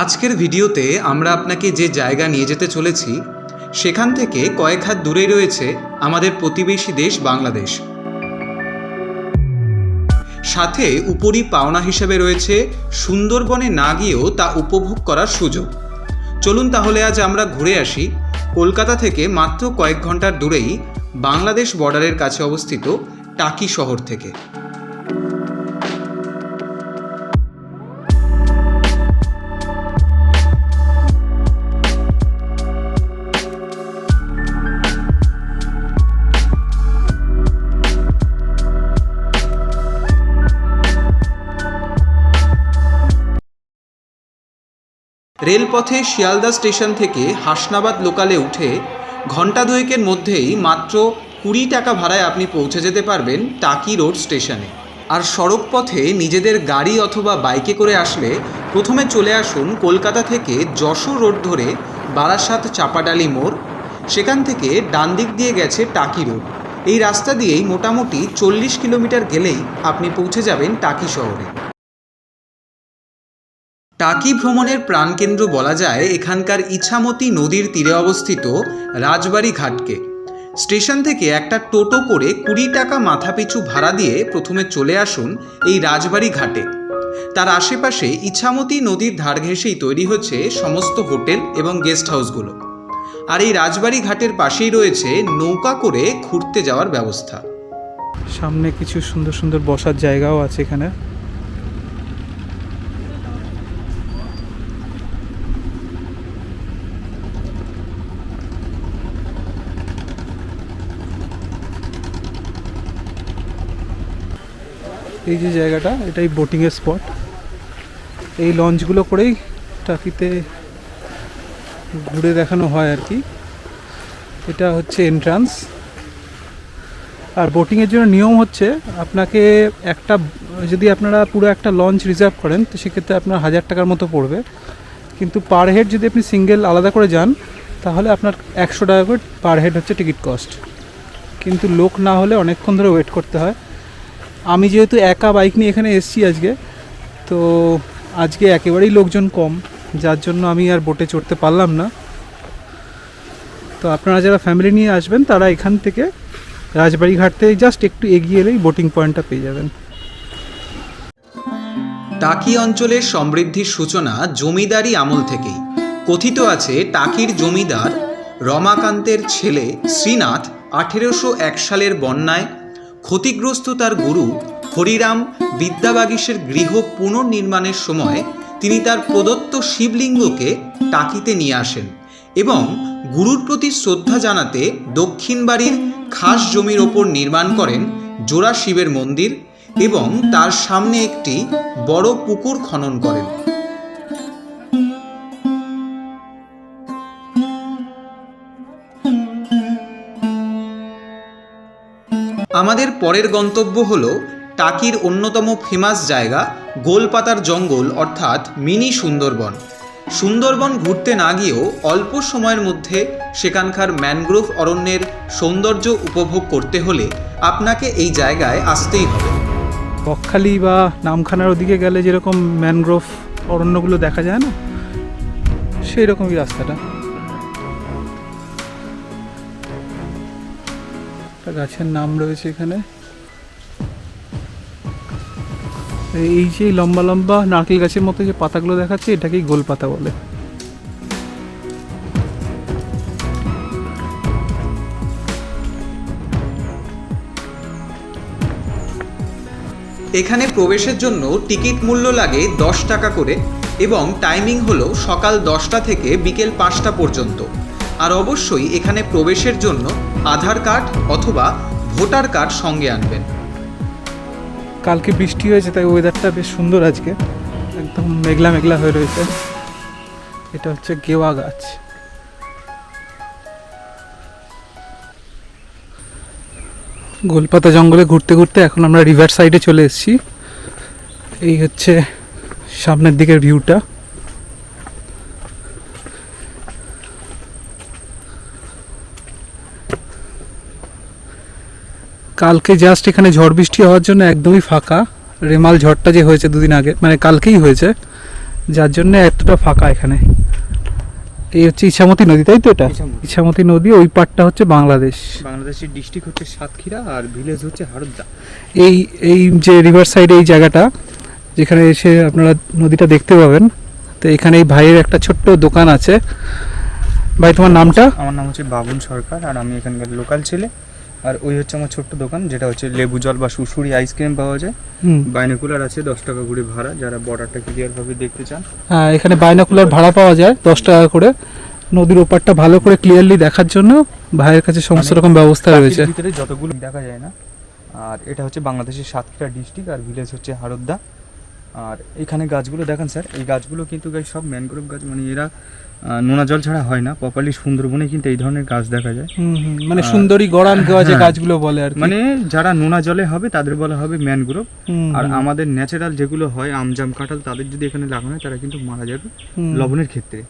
আজকের ভিডিওতে আমরা আপনাকে যে জায়গা নিয়ে যেতে চলেছি, সেখান থেকে কয়েক হাত দূরেই রয়েছে আমাদের প্রতিবেশী দেশ বাংলাদেশ। সাথে উপরি পাওনা হিসেবে রয়েছে সুন্দরবনে না গিয়েও তা উপভোগ করার সুযোগ। চলুন তাহলে আজ আমরা ঘুরে আসি। কলকাতা থেকে মাত্র কয়েক ঘণ্টার দূরেই বাংলাদেশ বর্ডারের কাছে অবস্থিত টাকি শহর থেকে। রেলপথে শিয়ালদা স্টেশন থেকে হাসনাবাদ লোকালে উঠে ঘণ্টা দুয়েকের মধ্যেই মাত্র কুড়ি টাকা ভাড়ায় আপনি পৌঁছে যেতে পারবেন টাকি রোড স্টেশনে। আর সড়ক পথে নিজেদের গাড়ি অথবা বাইকে করে আসলে প্রথমে চলে আসুন কলকাতা থেকে যশোর রোড ধরে বারাসাত চাপাডালি মোড়। সেখান থেকে ডান দিক দিয়ে গেছে টাকি রোড। এই রাস্তা দিয়েই মোটামুটি চল্লিশ কিলোমিটার গেলেই আপনি পৌঁছে যাবেন টাকি শহরে। টাকি ভ্রমণের প্রাণকেন্দ্র বলা যায় এখানকার ইছামতি নদীর তীরে অবস্থিত রাজবাড়ি ঘাটকে। স্টেশন থেকে একটা টোটো করে কুড়ি টাকা মাথাপিছু ভাড়া দিয়ে প্রথমে চলে আসুন এই রাজবাড়ি ঘাটে। তার আশেপাশে ইছামতি নদীর ধার ঘেঁষেই তৈরি হচ্ছে সমস্ত হোটেল এবং গেস্ট হাউসগুলো। আর এই রাজবাড়ি ঘাটের পাশেই রয়েছে নৌকা করে ঘুরতে যাওয়ার ব্যবস্থা। সামনে কিছু সুন্দর সুন্দর বসার জায়গাও আছে এখানে। এই যে জায়গাটা, এটাই বোটিংয়ের স্পট এই লঞ্চগুলো করেই টাকিতে ঘুরে দেখানো হয় আর কি। এটা হচ্ছে এন্ট্রান্স আর বোটিংয়ের জন্য নিয়ম হচ্ছে, আপনাকে একটা, যদি আপনারা পুরো একটা লঞ্চ রিজার্ভ করেন, তো সেক্ষেত্রে আপনার হাজার টাকার মতো পড়বে। কিন্তু পার হেড যদি আপনি সিঙ্গেল আলাদা করে যান, তাহলে আপনার একশো টাকা করে পার হেড হচ্ছে টিকিট কস্ট কিন্তু লোক না হলে অনেকক্ষণ ধরে ওয়েট করতে হয়। আমি যেহেতু একা বাইক নিয়ে এখানে এসেছি আজকে, তো আজকে একেবারেই লোকজন কম, যার জন্য আমি আর বোটে চড়তে পারলাম না। তো আপনারা যারা ফ্যামিলি নিয়ে আসবেন, তারা এখান থেকে রাজবাড়ি ঘাট থেকে জাস্ট একটু এগিয়ে এলেই বোটিং পয়েন্টটা পেয়ে যাবেন। টাকি অঞ্চলের সমৃদ্ধির সূচনা জমিদারি আমল থেকেই। কথিত আছে, টাকির জমিদার রমাকান্তের ছেলে শ্রীনাথ আঠেরোশো এক সালের বন্যায় ক্ষতিগ্রস্ত তার গুরু হরিরাম বিদ্যাবাগীশের গৃহ পুনর্নির্মাণের সময় তিনি তার প্রদত্ত শিবলিঙ্গকে টাকিতে নিয়ে আসেন এবং গুরুর প্রতি শ্রদ্ধা জানাতে দক্ষিণ বাড়ির খাস জমির ওপর নির্মাণ করেন জোড়া শিবের মন্দির এবং তার সামনে একটি বড় পুকুর খনন করেন। পরের গন্তব্য হল টাকির অন্যতম ফেমাস জায়গা গোলপাতার জঙ্গল, অর্থাৎ মিনি সুন্দরবন। সুন্দরবন ঘুরতে না গিয়েও অল্প সময়ের মধ্যে সেখানকার ম্যানগ্রোভ অরণ্যের সৌন্দর্য উপভোগ করতে হলে আপনাকে এই জায়গায় আসতেই হবে। বকখালি বা নামখানার ওদিকে গেলে যেরকম ম্যানগ্রোভ অরণ্যগুলো দেখা যায় না সেই রকমই রাস্তাটা। গাছের নাম রয়েছে এখানে। এই যে লম্বা লম্বা নারকেল গাছের মতো যে পাতাগুলো দেখাচ্ছে, এটাকেই গোল পাতা বলে। এখানে প্রবেশের জন্য টিকিট মূল্য লাগে দশ টাকা করে এবং টাইমিং হলো সকাল দশটা থেকে বিকেল পাঁচটা পর্যন্ত। আর অবশ্যই এখানে প্রবেশের জন্য আধার কার্ড অথবা ভোটার কার্ড সঙ্গে আনবেন। কালকে বৃষ্টি হয়েছে, তাই ওয়েদারটা বেশ সুন্দর আজকে। একদম মেঘলা মেঘলা হয়ে রয়েছে। এটা হচ্ছে গেওয়া গাছ। গোলপাতা জঙ্গলে ঘুরতে ঘুরতে এখন আমরা রিভার সাইডে চলে এসেছি। এই হচ্ছে সামনের দিকের ভিউটা কালকে জাস্ট এখানে ঝড় বৃষ্টি হওয়ার জন্য একদমই ফাঁকা। রেমাল ঝড়টা যে হয়েছে দুদিন আগে মানে কালকেই হয়েছে। যার জন্য এতটা ফাঁকা এখানে। এই হচ্ছে ইছামতি নদী তাই তো এটা? ইছামতি। নদী ওই পাটটা হচ্ছে বাংলাদেশ। বাংলাদেশের ডিস্ট্রিক্ট হচ্ছে সাতক্ষীরা আর ভিলেজ হচ্ছে হারদ্দা এই এই যে রিভার সাইডে এই জায়গাটা যেখানে এসে আপনারা নদীটা দেখতে পাবেন তো এখানে এই ভাইয়ের একটা ছোট্ট দোকান আছে। ভাই তোমার নামটা? আমার নাম হচ্ছে বাবুন সরকার আর আমি এখানকার লোকাল ছেলে। আর ওই হচ্ছে আমার ছোট্ট দোকান যেটা হচ্ছে লেবু জল বা সুসুরি আইসক্রিম পাওয়া যায়। বাইনোকুলার আছে দশ টাকা করে ভাড়া যারা বর্ডারটা ক্লিয়ারভাবে দেখতে চান। হ্যাঁ এখানে বাইনাকুলার ভাড়া পাওয়া যায় দশ টাকা করে। নদীর ওপারটা ভালো করে ক্লিয়ারলি দেখার জন্য ভাইয়ের কাছে সমস্ত মানে রকম ব্যবস্থা রয়েছে। ভিতরে যতগুলো দেখা যায় না আর এটা হচ্ছে বাংলাদেশের সাতক্ষীরা ডিস্ট্রিক্ট আর ভিলেজ হচ্ছে হারদ্দা। আর এখানে গাছগুলো দেখেন স্যার এই গাছগুলো কিন্তু সব ম্যানগ্রোভ গাছ মানে এরা নোনা জল ছাড়া হয় না। প্রপারলি সুন্দরবনে কিন্তু এই ধরনের গাছ দেখা যায়। মানে সুন্দরী গড়ান দেওয়া যে হ্যাঁ। গাছগুলো বলে আর মানে যারা নোনা জলে হবে তাদের বলা হবে ম্যানগ্রোভ। আর আমাদের ন্যাচারাল যেগুলো হয় আমজাম কাঁঠাল তাদের যদি এখানে লাগানো হয় তারা কিন্তু মারা যাবে লবণের ক্ষেত্রে।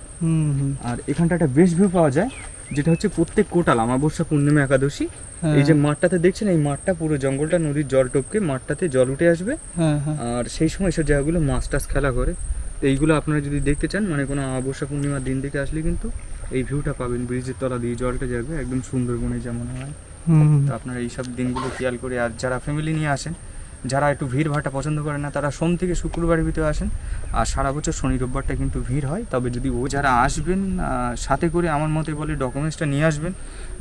আর এখানটা একটা বেস্ট ভিউ পাওয়া যায় যেটা হচ্ছে প্রত্যেক কোটাল আমাবস্যা পূর্ণিমা একাদশী। হ্যাঁ, এই যে মাঠটাতে দেখছেন এই মাঠটা পুরো জঙ্গলটা নদীর জল টপকে মাঠটাতে জল উঠে আসবে। হ্যাঁ, আর সেই সময় এসব জায়গাগুলো মাছ টাছ খেলা করে। এইগুলো আপনারা যদি দেখতে চান মানে কোনো অমাবস্যা পূর্ণিমার দিন থেকে আসলে কিন্তু এই ভিউটা পাবেন। ব্রিজের তলা দিয়ে জলটা যাবে একদম সুন্দরবনে যেমন হয়। তো আপনারা এইসব দিনগুলো খেয়াল করে আর যারা ফ্যামিলি নিয়ে আসেন যারা একটু ভিড় ভাড়টা পছন্দ করে না তারা সোম থেকে শুক্রবারের ভিতরে আসেন। আর সারা বছর শনি রোববারটা কিন্তু ভিড় হয়। তবে যদি ও যারা আসবেন সাথে করে আমার মতে বলে ডকুমেন্টসটা নিয়ে আসবেন।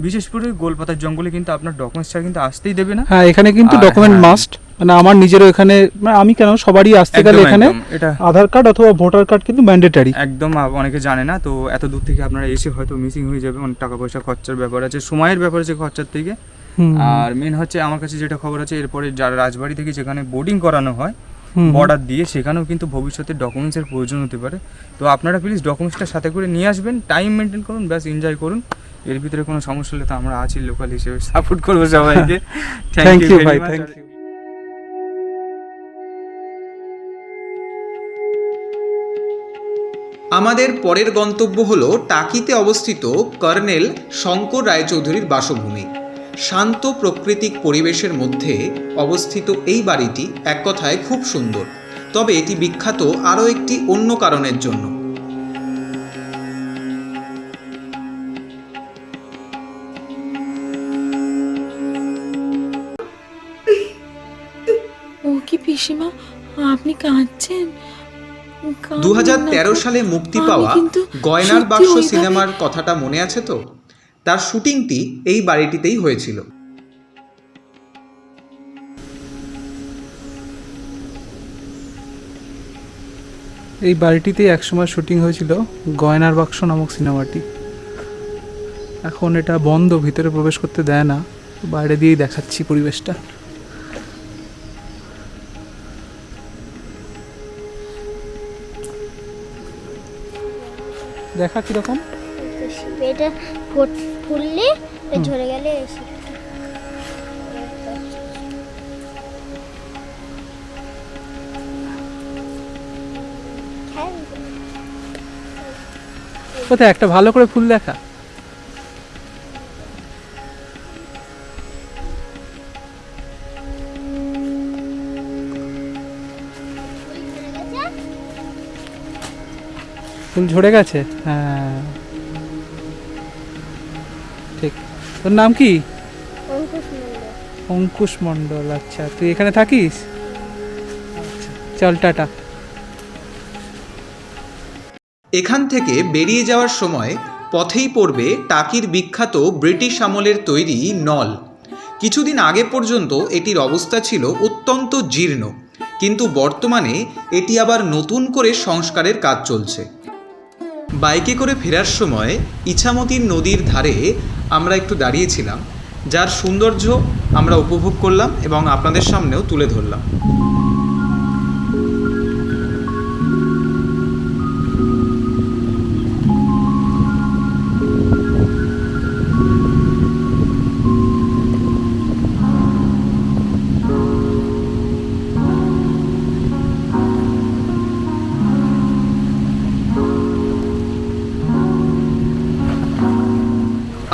বিশেষ করে গোলপাতার জঙ্গলে কিন্তু আপনার ডকুমেন্টস ছাড়া কিন্তু আসতেই দেবে না। হ্যাঁ এখানে কিন্তু ডকুমেন্ট হ্যাঁ। মাস্ট মানে আমার নিজেরও এখানে মানে আমি কেন সবারই আসতে গেলে এখানে আধার কার্ড অথবা ভোটার কার্ড কিন্তু ম্যান্ডেটারি একদম অনেকে জানে না তো এত দূর থেকে আপনারা এসে হয়তো মিসিং হয়ে যাবে অনেক টাকা পয়সা খরচার ব্যাপার আছে সময়ের ব্যাপার আছে খরচার থেকে। আর মেন হচ্ছে আমার কাছে যেটা খবর আছে এরপরে যারা রাজবাড়ি থেকে যেখানে বোর্ডিং করানো হয় বর্ডার দিয়ে সেখানেও কিন্তু ভবিষ্যতে ডকুমেন্টসের প্রয়োজন হতে পারে। তো আপনারা প্লিজ ডকুমেন্টসটা সাথে করে নিয়ে আসবেন টাইম মেনটেন করুন ব্যাস এনজয় করুন। এর ভিতরে কোনো সমস্যা হলে তো আমরা আছি লোকাল হিসেবে সাপোর্ট করব সবাইকে। থ্যাংক ইউ ভাই থ্যাংক ইউ আমাদের পরের গন্তব্য হল টাকিতে অবস্থিত কর্নেল শঙ্কর রায়চৌধুরীর বাসভূমি। শান্ত প্রাকৃতিক পরিবেশের মধ্যে অবস্থিত এই বাড়িটি এক কথায় খুব সুন্দর। তবে এটি বিখ্যাত আরও একটি অন্য কারণের জন্য। ও কি পিসিমা, আপনি কাঁদছেন? দু। সালে মুক্তি পাওয়া গয়নার বাক্স সিনেমার কথাটা মনে আছে তো? তার শুটিংটি এই বাড়িটিতেই হয়েছিল। এই বাড়িটিতেই একসময় শুটিং হয়েছিল গয়নার বাক্স নামক সিনেমাটি। এখন এটা বন্ধ ভিতরে প্রবেশ করতে দেয় না। বাইরে দিয়েই দেখাচ্ছি পরিবেশটা। দেখা কীরকম? এটা ফুট- ফুললে ঝরে গেলে এসে কোথায়? একটা ভালো করে ফুল দেখা। ফুল ঝরে গেছে? হ্যাঁ। ঠিক। তোর নাম কি? অঙ্কুশ মণ্ডল। আচ্ছা। তুই এখানে থাকিস? আচ্ছা চল টাটা। এখান থেকে বেরিয়ে যাওয়ার সময় পথেই পড়বে টাকির বিখ্যাত ব্রিটিশ আমলের তৈরি নল। কিছুদিন আগে পর্যন্ত এটির অবস্থা ছিল অত্যন্ত জীর্ণ কিন্তু বর্তমানে এটি আবার নতুন করে সংস্কারের কাজ চলছে। বাইকে করে ফেরার সময় ইছামতির নদীর ধারে আমরা একটু দাঁড়িয়েছিলাম, যার সৌন্দর্য আমরা উপভোগ করলাম এবং আপনাদের সামনেও তুলে ধরলাম।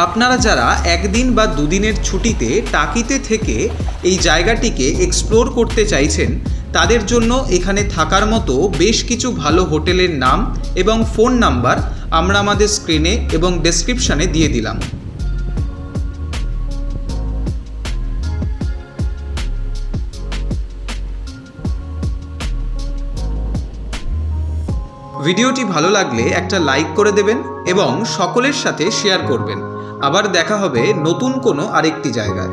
আপনারা যারা একদিন বা দুদিনের ছুটিতে টাকিতে থেকে এই জায়গাটিকে এক্সপ্লোর করতে চাইছেন, তাদের জন্য এখানে থাকার মতো বেশ কিছু ভালো হোটেলের নাম এবং ফোন নাম্বার আমরা আমাদের স্ক্রিনে এবং ডেসক্রিপশানে দিয়ে দিলাম। ভিডিওটি ভালো লাগলে একটা লাইক করে দেবেন এবং সকলের সাথে শেয়ার করবেন। আবার দেখা হবে নতুন কোনো আরেকটি জায়গায়।